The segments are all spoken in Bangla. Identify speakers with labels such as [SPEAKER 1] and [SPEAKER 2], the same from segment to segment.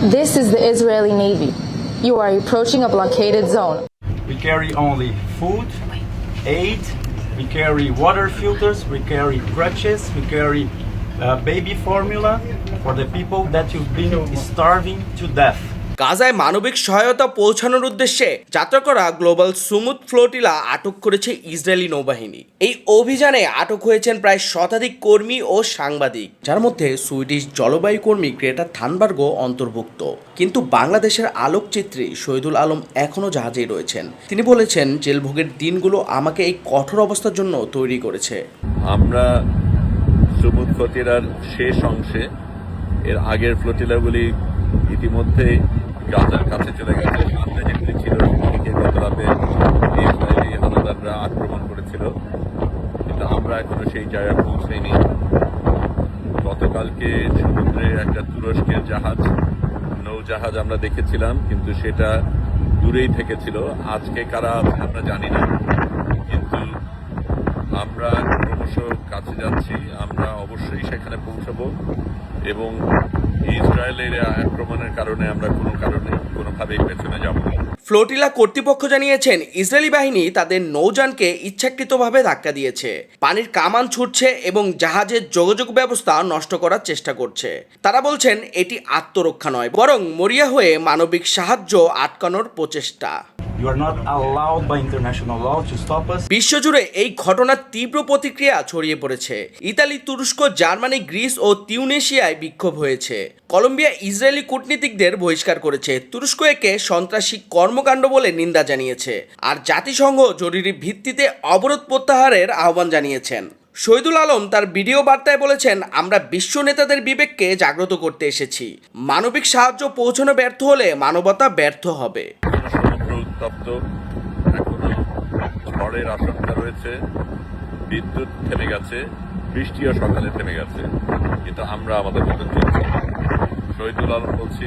[SPEAKER 1] This is the Israeli Navy. You are approaching a blockaded zone.
[SPEAKER 2] We carry only food, aid, we carry water filters, we carry crutches, we carry uh, baby formula for the people that you've been starving to death.
[SPEAKER 3] গাজায় মানবিক সহায়তা পৌঁছানোর উদ্দেশ্যে যাত্রা করা গ্লোবাল সুমুদ ফ্লোটিলা আটক করেছে ইসরায়েলি নৌবাহিনী। এই অভিযানে আটক হয়েছেন প্রায় শতাধিক কর্মী ও সাংবাদিক, যার মধ্যে সুইডিশ জলবায়ু কর্মী গ্রেটা থানবার্গও অন্তর্ভুক্ত। কিন্তু বাংলাদেশের আলোকচিত্রী শহীদুল আলম এখনও জাহাজেই রয়েছেন। তিনি বলেছেন, জেলভোগের দিনগুলো আমাকে এই কঠোর অবস্থার জন্য তৈরি করেছে।
[SPEAKER 4] আমরা সুমুদ ফ্লোটিলার শেষ অংশে, এর আগের ফ্লোটিলাগুলি ইতিমধ্যে গাজার কাছে চলে গেছে। সামনে যেগুলি ছিল সেগুলিকে গত রাতে ইসরায়েলি হানাদাররা আক্রমণ করেছিল। কিন্তু আমরা এখনও সেই জায়গায় পৌঁছাইনি। গতকালকে সমুদ্রে একটা তুরস্কের জাহাজ, নৌজাহাজ আমরা দেখেছিলাম, কিন্তু সেটা দূরেই থেকেছিল। আজকে কারা আমরা জানি না। কিন্তু আমরা ক্রমশ কাছে যাচ্ছি। আমরা অবশ্যই সেখানে পৌঁছাবো এবং ইসরায়েলের আক্রমণের কারণে আমরা কোনো কারণে কোনোভাবেই পেছনে যাব
[SPEAKER 3] ফ্লোটিলা কর্তৃপক্ষ জানিয়েছেন, ইসরায়েলি বাহিনী তাদের নৌযানকে ইচ্ছাকৃতভাবে ধাক্কা দিয়েছে। পানির কামান ছুটছে এবং জাহাজের যোগাযোগ ব্যবস্থা নষ্ট করার চেষ্টা করছে। তারা বলছেন, এটি আত্মরক্ষা নয়, বরং মরিয়া হয়ে মানবিক সাহায্য আটকানোর প্রচেষ্টা। বিশ্বজুড়ে এই ঘটনার তীব্র প্রতিক্রিয়া ছড়িয়ে পড়েছে। ইতালি, তুরস্ক, জার্মানি, গ্রিস ও তিউনেশিয়ায় বিক্ষোভ হয়েছে। কলম্বিয়া, ইসরায়েলি কূটনীতিকদের বহিষ্কার করেছে। তুরস্ক একে সন্ত্রাসী কর্মকাণ্ড বলে নিন্দা জানিয়েছে। আর জাতিসংঘ জরুরি ভিত্তিতে অবরোধ প্রত্যাহারের আহ্বান জানিয়েছেন। শহীদুল আলম তার ভিডিও বার্তায় বলেছেন, আমরা বিশ্ব নেতাদের বিবেককে জাগ্রত করতে এসেছি। মানবিক সাহায্য পৌঁছানো ব্যর্থ হলে মানবতা ব্যর্থ হবে।
[SPEAKER 4] উত্তপ্ত। এখনও ঝড়ের আশঙ্কা রয়েছে। বিদ্যুৎ থেমে গেছে, বৃষ্টিও সকালে থেমে গেছে। কিন্তু আমরা আমাদের মতন চলছি। শহীদুল আলম বলছি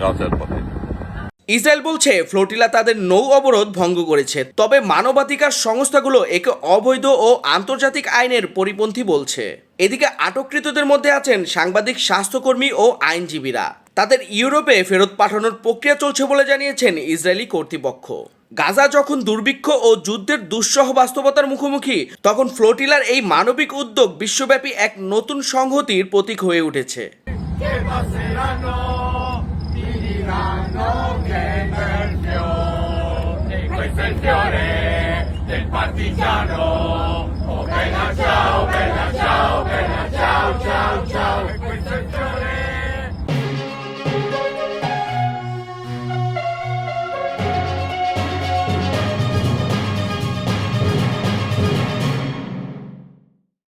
[SPEAKER 4] গাজার পথে।
[SPEAKER 3] ইসরায়েল বলছে, ফ্লোটিলা তাদের নৌ অবরোধ ভঙ্গ করেছে। তবে মানবাধিকার সংস্থাগুলো একে অবৈধ ও আন্তর্জাতিক আইনের পরিপন্থী বলছে। এদিকে আটককৃতদের মধ্যে আছেন সাংবাদিক, স্বাস্থ্যকর্মী ও আইনজীবীরা। তাদের ইউরোপে ফেরত পাঠানোর প্রক্রিয়া চলছে বলে জানিয়েছেন ইসরায়েলি কর্তৃপক্ষ। গাজা যখন দুর্ভিক্ষ ও যুদ্ধের দুঃসহ বাস্তবতার মুখোমুখি তখন ফ্লোটিলার এই মানবিক উদ্যোগ বিশ্বব্যাপী এক নতুন সংহতির প্রতীক হয়ে উঠেছে।
[SPEAKER 5] Partigiano, o bella ciao, bella